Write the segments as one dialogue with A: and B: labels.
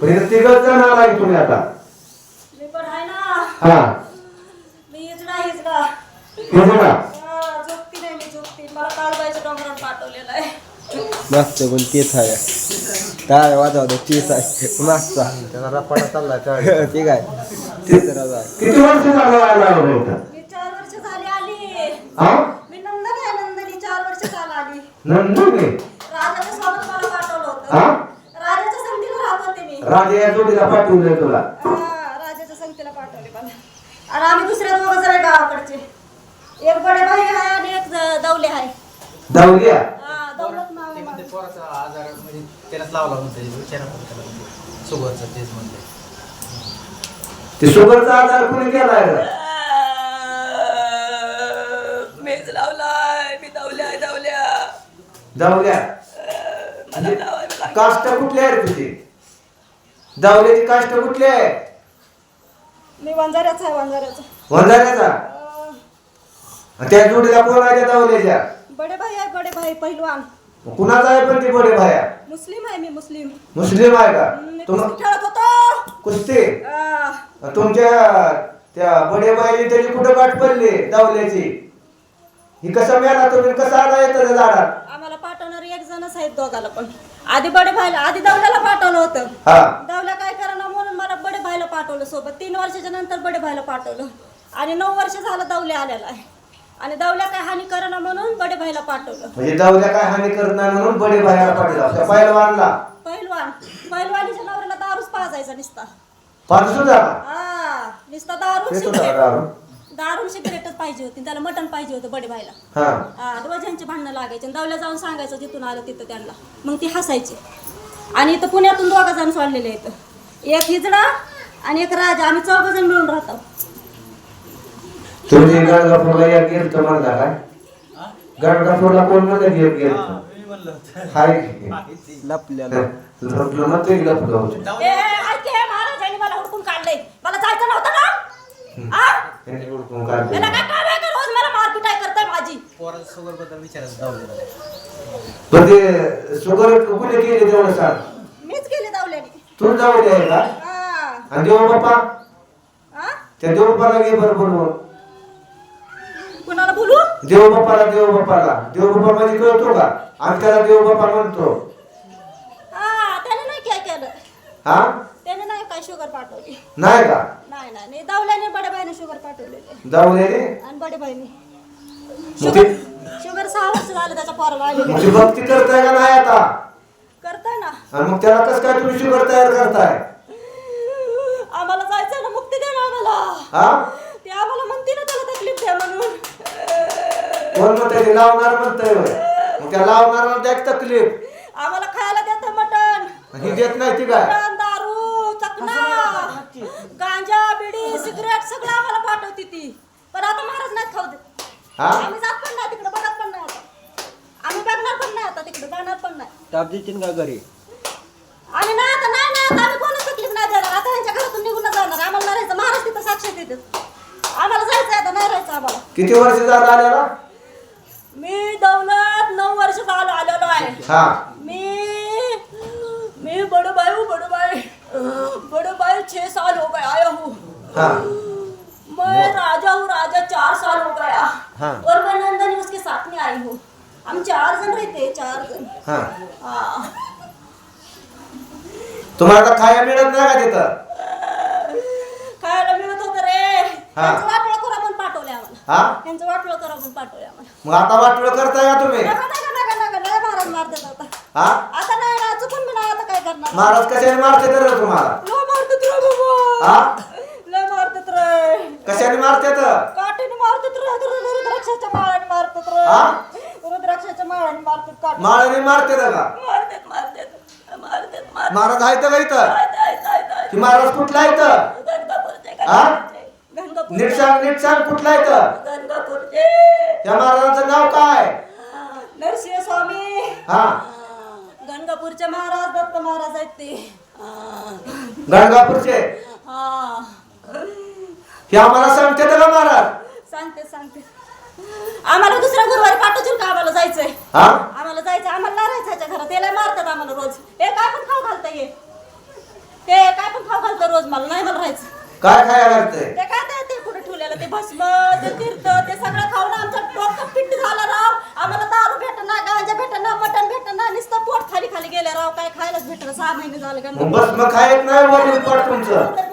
A: पण इथं तिघच जण आला की तुम्ही आता.
B: मी पण आहे ना.
A: हा.
B: मी हिजडा हिजडा
A: हे बघा
B: हा, झोपती नाही मी झोपती. मला काळबाईच्या डोंगरावर पाठवलेलं आहे.
C: मागचं पण तेच आहे. काय वाजवतो तेच आहे. मागचा
D: त्याला रपाटा चाललाय काय
C: ठीक आहे. तेच राजा आहे
A: किती वर्ष झालं आला हो इथं?
B: मी चार वर्ष झाली आली.
A: हा?
B: मी नंदन आहे नंदनी चार वर्ष झालं आली.
A: नंदुनी
B: सोबत मला पाठवलं
A: हा?
B: होतं राजाच्या संगतीला राहत होते मी
A: राजा या जोडीला पाठवलंय तुला.
B: हा, राजाच्या संगतीला पाठवले मला. आणि आम्ही दुसऱ्या दोघं आहे गावाकडचे. एक बडे भाई आहे आणि एक दौले आहे.
A: जाऊया
B: हा, दौलत नाव आहे
D: ते म्हणते
B: माझं.
D: पोराचा आजार म्हणजे त्यालाच लावला म्हणते विचारा पण त्याला म्हणजे शुगरचं तेच म्हणते
A: ते शुगरचा आजार कोणी केलाय?
B: मेज लावलाय मी दौल्या. दौल्या? नाव आहे मला
A: काष्ट कुठली आहे रे तुझी जाऊल्याची काष्ट कुठली आहे
B: मी वंजाऱ्याचा आहे वंजाऱ्याचा.
A: त्या जोडीला कोण आहे त्या जाऊल्याच्या
B: बडे भाई आहे बडे भाई पहिलवान
A: कुणाचा आहे पण ती बडे भाया
B: मुस्लिम आहे मी मुस्लिम.
A: मुस्लिम आहे का?
B: मी
A: तुम
B: कुस्ती खेळत होतो.
A: कुस्ती? तुमच्या त्या बडे बाईने त्याची कुठं गाठ पडली दावल्याची ही कसं मिळाला तुम्ही कसं आला येतं झाडात?
B: आम्हाला पाठवणारे एक जणच आहेत दोघाला पण. आधी बडे भाईला आधी दौल्याला पाठवलं होतं.
A: हा.
B: दौल्या काय करणार म्हणून मला बडे भाईला पाठवलं सोबत. तीन वर्षाच्या नंतर बडे भाईला पाठवलं. आणि नऊ वर्ष झालं दौल्या आलेला आहे. आणि दौल्या काय हानी करणार म्हणून बडे भाईला पाठवलं.
A: म्हणजे दावल्या काय हानी नाही म्हणून बडे बायाला पाठवला. त्या पहिलवानला
B: पहिलवान पहिलवानीच्या नवऱ्याला दारूच पाजायचा निसता.
A: सुद्धा
B: हा निसता दारू
A: दारू?
B: दारू सिगरेटच पाहिजे होती त्याला मटण पाहिजे होतं बडे भाईला
A: हा.
B: हा भांडणं लागायचे आणि दौल्या जाऊन सांगायचं जिथून आलं तिथं त्यांना. मग ती हसायची. आणि इथं पुण्यातून दोघा जण सोडलेले इथं. एक हिजडा आणि एक राजा आम्ही चौघ जण मिळून राहतो.
A: तुम्ही गाणगापूरला या गेलत म्हणला काय? गाणगापूरला कोण म्हणलं गेल गेल
D: मी म्हणलं होतं.
A: हाय की?
C: लपल्याला
A: लपलं मग ते लपलं होतं.
B: ए ऐक हे महाराजांनी मला हुडकून काढले मला जायचं नव्हतं ना आ?
A: त्यांनी हुडकून काढले
B: याला काय काम आहे का रोज मला मारपिटाय करताय माझी?
D: पोराचं शुगरबद्दल विचारायचं दावलेलं
A: पण ते शुगर कुठे केली तेवढं सांग?
B: मीच गेले दावल्याने.
A: तू जाऊ दे का
B: हा.
A: आणि देव बाप्पा?
B: हा?
A: त्या देव बाप्पाला घे बरं बोलवून.
B: कुणाला बोलू?
A: देव बाप्पाला देव बाप्पाला. देव बाप्पा म्हणजे कळतो का? आम्ही त्याला देव बाप्पा म्हणतो.
B: हा त्याने नाही काय केलं?
A: हा?
B: त्याने नाही काय शुगर पाठवली.
A: नाही का?
B: नाही दावल्याने बड्या बाईने शुगर पाठवलेली
A: जाऊ दे रे
B: आणि बडे बाईने
A: मग
B: शुगर
A: ते-
B: शुगर सहा वर्ष झालं त्याच्या पोराला आलेली
A: ती भक्ती करताय का नाही आता?
B: करताय ना.
A: आणि मग त्याला कसं काय तुम्ही शुगर तयार करताय?
B: आम्हाला जायचंय ना मुक्ती द्या ना आम्हाला.
A: हा?
B: ते आम्हाला म्हणते ना त्याला तकलीफ द्या म्हणून.
A: कोण म्हणतंय? ते लावणार म्हणतंय होय. मग त्या लावणारा द्या की तकलीफ.
B: आम्हाला खायला देतं मटण.
A: ही देत नाही ती काय
B: मटण दारू चकना गांजा सिगरेट सगळं आम्हाला पाठवते ती. पण आता महाराज नाही खाऊ देत.
A: हा?
B: आम्ही जात पण नाही तिकडे बघत पण नाही आता. आम्ही बघणार पण नाही आता तिकडे जाणार पण नाही.
C: ताप देतील का घरी?
B: आम्ही नाही आता नाही नाही आता आम्ही कोणाच तकलीफ नाही देणार. आता यांच्या घरातून निघून जाणार. आम्हाला नाही राहायचं. महाराज तिथं साक्षात देतात. आम्हाला जायचं आता नाही राहायचं आम्हाला.
A: किती वर्ष झालं आल्याला?
B: मी दौलत नऊ वर्ष झालं आलेलो आहे.
A: हा.
B: मैं मैं बड़े भाई हूँ बड़े भाई बड़े भाई छह साल हो गए आया हूँ.
A: हा.
B: मैं राजा हूँ राजा चार साल हो गया।
C: हाँ।
B: और मैं नंदनी उसके साथ में आई हूँ। हम चार जन रहते हैं, चार जन।
A: हा.
B: हाँ।
A: तुम्हाला खाया मिळत नाही का तिथं
B: खायला मिळत होतं रे त्यांचं वाटोळं करा म्हणून पाठवले आम्हाला.
A: हा?
B: त्यांचं वाटोळं करा म्हणून पाठवले आम्हाला.
A: मग आता वाटोळ करताय का तुम्ही?
B: नका नका नका नका लय महाराज मारतात आता.
A: हा?
B: आता नाही ना चुकून मी नाही आता काय करणार?
A: महाराज कशाने मारते तर तुम्हाला?
B: रे बाबा.
A: हा? कशाने मारते तर
B: काठीने मारतात रुद्राक्षाच्या माळाने मारतात
A: हा?
B: रुद्राक्षाच्या माळाने मारतात काठी
A: माळाने मारते का?
B: मारतात मारतात मारतात मारतात
A: महाराज आहेत का इथं?
B: आहेत, आहेत, आहेत.
A: की महाराज कुठला इथं?
B: गणगापूरचे
A: हा?
B: गणगापूरचे
A: नीट सांग नीट सांग कुठला इथं?
B: गणगापूरचे
A: त्या महाराजांचं नाव काय?
B: नरसिंह स्वामी.
A: हा.
B: गणगापूरचे महाराज दत्त महाराज आहेत ते.
A: गणगापूरचे
B: हा.
A: हे आम्हाला सांगते का महाराज.
B: सांगते सांगते. आम्हाला दुसऱ्या गुरुवारी पाठवतील का आम्हाला जायचंय?
A: हा?
B: आम्हाला जायचं आम्हाला नाही राहायचं ह्याच्या घरात. याला मारतात आम्हाला रोज. हे काय पण खाऊ घालता ये ते रोज मला नाही मला राहायचं.
A: काय खायला लागतंय
B: ते काय ते ते कुठे ठेवलेलं? ते भस्म ते तीर्थ ते सगळं खाऊन आमचं डोकं फिट झालं राव. आम्हाला दारू भेटना गांजा भेटना मटण भेटना नुसतं पोट खाली खाली गेले राव. काय खायलाच भेटलं सहा महिने झाले का?
A: मग बस मग खायत नाही वडील तुमचं.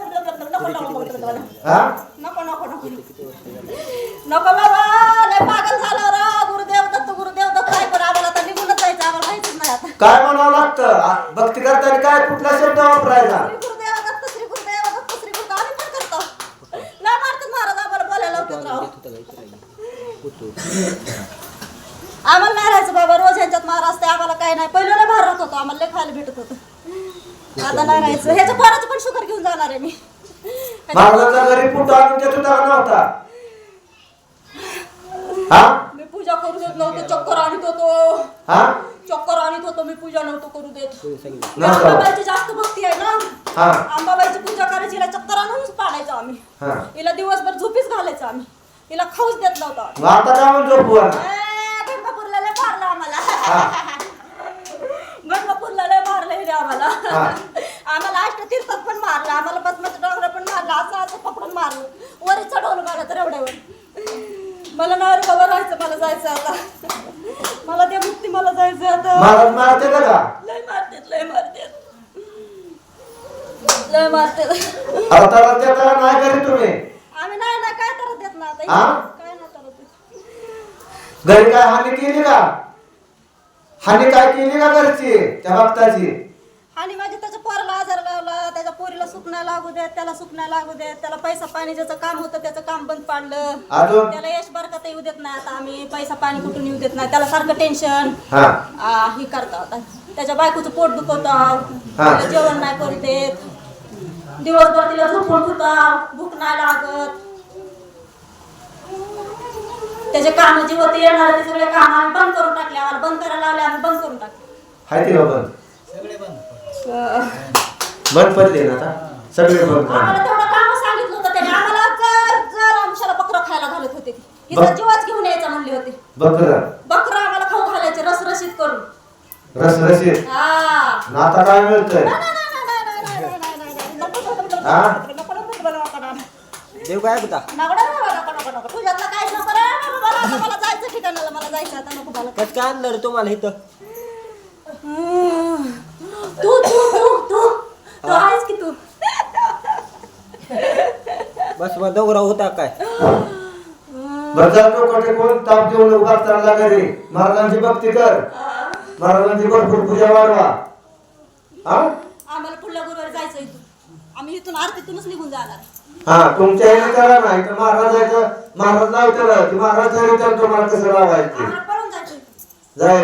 A: हा?
B: नको बाबा लय पागल झालं राव गुरुदेव दत्त गुरुदेव दत्त काय पण आम्हाला आता निघूनच जायचं आम्हाला माहितीच नाही आता.
A: काय म्हणावं लागतं? आ, भक्ती करताना काय कुठला शब्द वापरायचा?
B: श्री गुरुदेव दत्त श्री गुरुदेव दत्त श्री गुरुदेव आम्ही पण करतो. नाही मारतात महाराज आम्हाला बोलायला होते राव. आम्हाला नाही राहायचं बाबा रोज ह्यांच्यात मार असते आम्हाला काय नाही. पहिलं लय भार राहत होतो आम्हाला लय खायला भेटत होतं. आता नाही राहायचं. ह्याच्या पोराचं पण शुगर घेऊन जाणार आहे मी.
A: महाराजांचा घरी फुटो आणून देत होता का नव्हता हा?
B: मी पूजा करू देत नव्हतो चक्कर आणत होतो.
A: हा?
B: चक्कर आणत होतो मी पूजा नव्हतो करू देत.
A: नव्हतं.
B: अंबाबाईची जास्त भक्ती आहे ना.
A: हा.
B: अंबाबाईची पूजा करायची हिला चक्कर आणूनच पाडायचो आम्ही.
A: हा.
B: हिला दिवसभर झोपीच घालायचं आम्ही. हिला खाऊच देत नव्हतो आम्ही.
A: मग आता काय म्हणतो बुवा
B: ए, गंगापूरला लय मारलं आम्हाला.
A: हा.
B: गंगापूरला लय मारलं हिने आम्हाला.
A: हा.
B: आम्हाला अष्टतीर्थात पण मारलं आम्हाला पद्माचं डोंगर पण मारलं असं असं पकडून मारलं. वर चढवलं मला तर एवढ्यावर. मला नाही बाबा राहायचं? मला जायचं आता. मला त्या मुक्ती मला जायचं आता.
A: महाराज मारते का का
B: लय मारतेत लय मारतेत. लय मारतेत.
A: आता त्याला देता नाही घरी तुम्ही?
B: आम्ही नाही ना काय करत देत ना आता?
A: हा?
B: काय करत देत?
A: घरी काय हानी केली का? हानी काय केली का घरची त्या भक्ताची
B: आणि माझी त्याच्या पोराला आजार लावला नाही लागू देत त्याला सुख नाही लागू देत त्याला पैसा पाणी ज्याचं काम होतं त्याचं काम बंद पाडलं.
A: अजून?
B: त्याला यश बरकत येऊ देत नाही आता आम्ही. पैसा पाणी कुठून येऊ देत नाही. त्याला सारखं टेन्शन
A: हा.
B: ही करता आता. त्याच्या बायकोचं पोट दुखवतं जेवण नाही करू देत. दिवसभर तिला झोपून होता भूक नाही लागत. त्याचे काम जे होते येणार ते सगळे काम आम्ही बंद करून टाकले. आम्हाला बंद करायला लावले आम्ही बंद करून टाकले.
A: हाय ते बंद.
D: सगळे
A: मन पडले ना आता सगळे मन
B: आम्हाला पडले तेवढं काम सांगितलं होतं आम्हाला आमच्याला खायला घालत होते घेऊन यायचा
A: बकरं
B: आम्हाला खाऊ घालायचे करून मला जायचं ठिकाणाला मला जायचं आता नको
C: काय आणलं रे तुम्हाला इथं
B: तू तू तू आहेस की तू?
C: बस मग दौरा होता काय?
A: बरं कोठे कोण ताप देऊ नको भक्तांना घरी. महाराजांची भक्ती कर. महाराजांची भरपूर पूजा वाढवा. हा?
B: आम्हाला पुढल्या गुरुवारी जायचं इथून. आम्ही इथून आरतीतूनच निघून जाणार.
A: हा तुमच्या ह्याने करा नाही तर महाराजाचं महाराज लावते की महाराज जरी तर तुम्हाला कसं लावायचं?
B: आम्हाला पळून जायचं इथून.
A: जाय